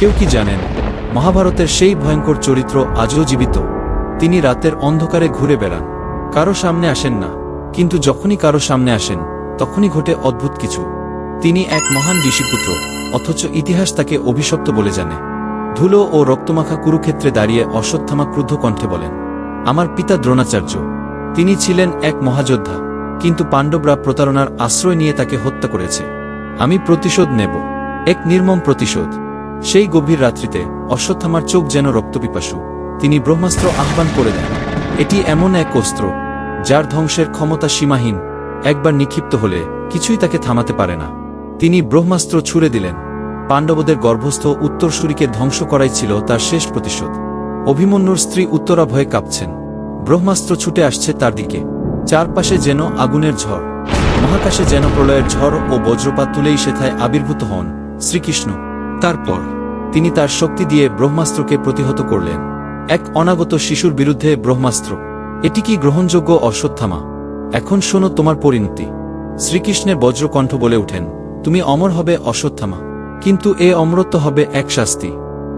কেউ কি জানেন, মহাভারতের সেই ভয়ঙ্কর চরিত্র আজও জীবিত। তিনি রাতের অন্ধকারে ঘুরে বেড়ান। কারও সামনে আসেন না, কিন্তু যখনই কারও সামনে আসেন, তখনই ঘটে অদ্ভুত কিছু। তিনি এক মহান ঋষিপুত্র, অথচ ইতিহাস তাকে অভিশপ্ত বলে জানে। ধুলো ও রক্তমাখা কুরুক্ষেত্রে দাঁড়িয়ে অশ্বত্থামা ক্রুদ্ধ কণ্ঠে বলেন, আমার পিতা দ্রোণাচার্য। তিনি ছিলেন এক মহাযোদ্ধা, কিন্তু পাণ্ডবরা প্রতারণার আশ্রয় নিয়ে তাকে হত্যা করেছে। আমি প্রতিশোধ নেব। এক নির্মম প্রতিশোধ। সেই গভীর রাত্রিতে অশ্বত্থামার চোখ যেন রক্তপিপাসু। তিনি ব্রহ্মাস্ত্র আহ্বান করে দেন। এটি এমন এক অস্ত্র, যার ধ্বংসের ক্ষমতা সীমাহীন, একবার নিক্ষিপ্ত হলে কিছুই তাকে থামাতে পারে না। তিনি ব্রহ্মাস্ত্র ছুড়ে দিলেন। পাণ্ডবদের গর্ভস্থ উত্তরসূরিকে ধ্বংস করাই ছিল তার শেষ প্রতিশোধ। অভিমন্যুর স্ত্রী উত্তরা ভয়ে কাঁপছেন। ব্রহ্মাস্ত্র ছুটে আসছে তার দিকে। চারপাশে যেন আগুনের ঝড়। মহাকাশে যেন প্রলয়ের ঝড় ও বজ্রপাত তুলেই সেথায় আবির্ভূত হন শ্রীকৃষ্ণ। তারপর তিনি তার শক্তি দিয়ে ব্রহ্মাস্ত্রকে প্রতিহত করলেন। এক অনাগত শিশুর বিরুদ্ধে ব্রহ্মাস্ত্র। এটি কি গ্রহণযোগ্য অশ্বত্থামা? এখন শোনো তোমার পরিণতি। শ্রীকৃষ্ণের বজ্রকণ্ঠ বলে ওঠেন, তুমি অমর হবে অশ্বত্থামা। কিন্তু এ অমরত্ব হবে এক শাস্তি।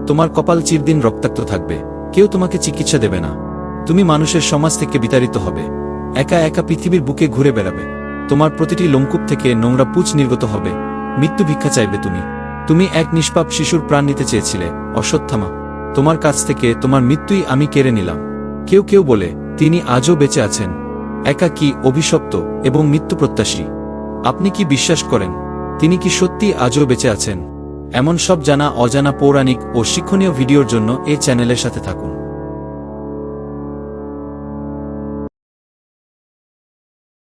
তোমার কপাল চিরদিন রক্তাক্ত থাকবে। কেউ তোমাকে চিকিৎসা দেবে না। তুমি মানুষের সমাজ থেকে বিতাড়িত হবে। একা একা পৃথিবীর বুকে ঘুরে বেড়াবে। তোমার প্রতিটি লোমকূপ থেকে নোংরা পুচ নির্গত হবে। মৃত্যু ভিক্ষা চাইবে তুমি। তুমি এক নিষ্পাপ শিশুর প্রাণ নিতে চেয়েছিলে অশ্বত্থামা তোমার কাছ থেকে তোমার মৃত্যুই আমি কেড়ে নিলাম। কেউ কেউ বলে, তিনি আজও বেঁচে আছেন। একা কি অভিশপ্ত এবং মৃত্যু প্রত্যাশী আপনি কি বিশ্বাস করেন? তিনি কি সত্যি আজও বেঁচে আছেন? এমন সব জানা, অজানা পৌরাণিক ও শিক্ষণীয় ভিডিওর জন্য এই চ্যানেলের সাথে থাকুন।